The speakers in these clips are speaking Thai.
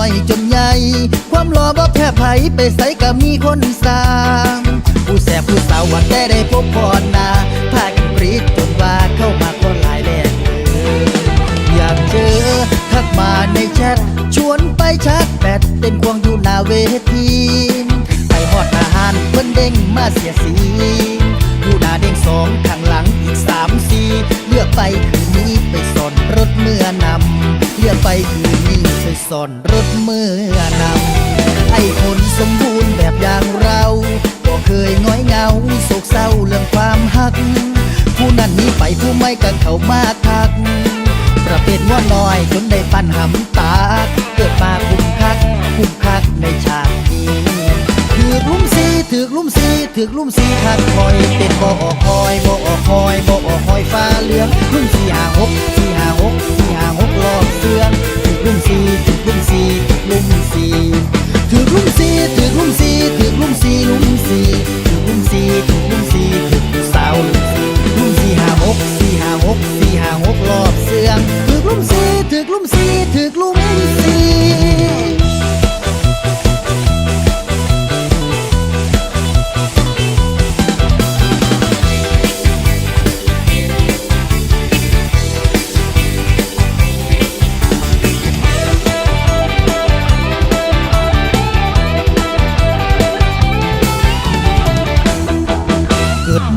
อยจนใหญ่ ความรอบ่แพ้ไผไปใส่ก็มีคนสร้าง ผู้แสบผู้สาวว่าแต่ได้พบพรนาพากันปรีดจนว่าเข้ามาคนหลายแหลกอยากเจอทักมาในแชทชวนไปชาร์จแบตเต้นควงอยู่หน้าเวทีไปฮอดอาหารเพิ่นเด้งมาเสียสี สอนรถเมื่อนำไอ้คนสมบูรณ์แบบอย่างเราก็เคยง้อยเงาโศกเศร้าเรื่องความหัก ผู้นั้นหนี้ไปผู้ไม่กันเขามาทัก ประเภทว่าน้อยจนได้ปันหำตา เกิดมาคุ้มคักคุ้มคักในชาตินี้ถือลุ่มสีถือลุ่มสีถือลุ่มสีคักคอยเต้นบ่ออกคอยบ่ออกคอยบ่ออกคอยฟ้าเหลืองลุ่มสีหาหกสี่หาหกสี่หาหกรอบเสือง ลุ่มสีถือลุ่มสีถือลุ่มสีถือลุ่มสีถือลุ่มสีถือลุ่มสีลุ่มสีถือลุ่มสีถือลุ่มสีถือผู้สาวลุ่มสีลุ่มสีหาหกสีหาหกสีหาหกรอบเสืองถือลุ่มสีถือลุ่มสีถือลุ่มสี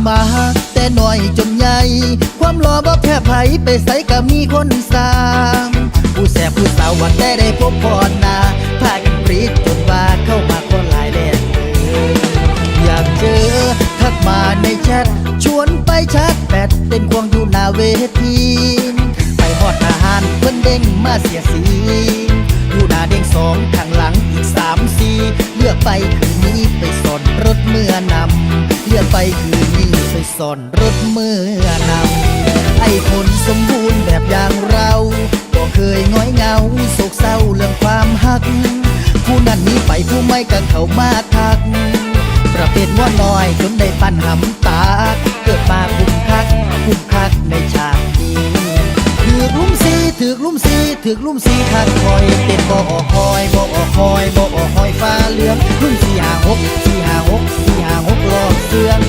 มา แต่น้อยจนใหญ่ ความรอบ่แพ้ไผไปใส่ก็มีคนสร้าง ผู้แสบผู้สาวว่าแต่ได้พบพรนาพากันปรีดจนว่าเข้ามาคนหลายแดนอยากเจอทักมาในแชทชวนไปชาร์จแบตเต้นควงอยู่หน้าเวทีไปฮอดอาหารเพิ่นเด้งมาเสียสีอยู่หน้าเด้งสองข้างหลังอีกสามสี่เลือกไปคืนนี้ไปสอนรถเมื่อนำเลือกไปคืน นี้ไปสอนรถเมื่อนำไอ้คนสมบูรณ์แบบอย่างเราก็เคยง้อยเงาโศกเศร้าเรื่องความหัก ผู้นั้นหนี้ไปผู้ไม่ก็เขามาทัก ประเภทว่าน้อยจนได้ปันหำตา เกิดมาคุ้มคักคุ้มคักในชาตินี้ถือลุ่มสีถือลุ่มสีถือลุ่มสีคักคอยเต้นบ่ออกคอยบ่ออกคอยบ่ออกคอยฟ้าเหลืองลุ่มสีหาหกสีหาหกสีหาหกรอบเสือง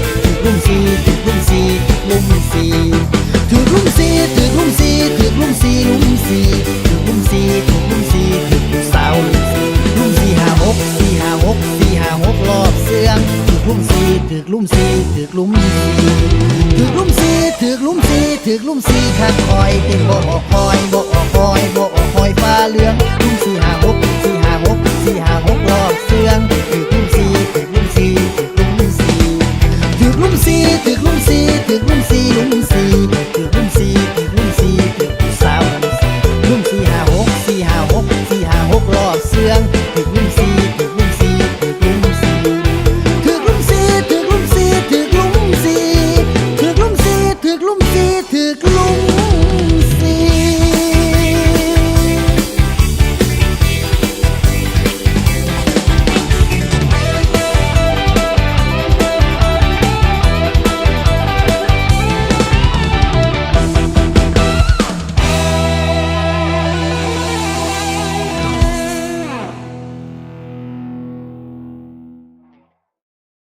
กลุ่มสีถือกลุ่มสีถือกลุ่มสีถือกลุ่มสีถือกลุ่มสีคักคอยเป็นบ่ออกคอยบ่ออกคอยบ่ออกคอยฟ้าเหลืองลุ่ม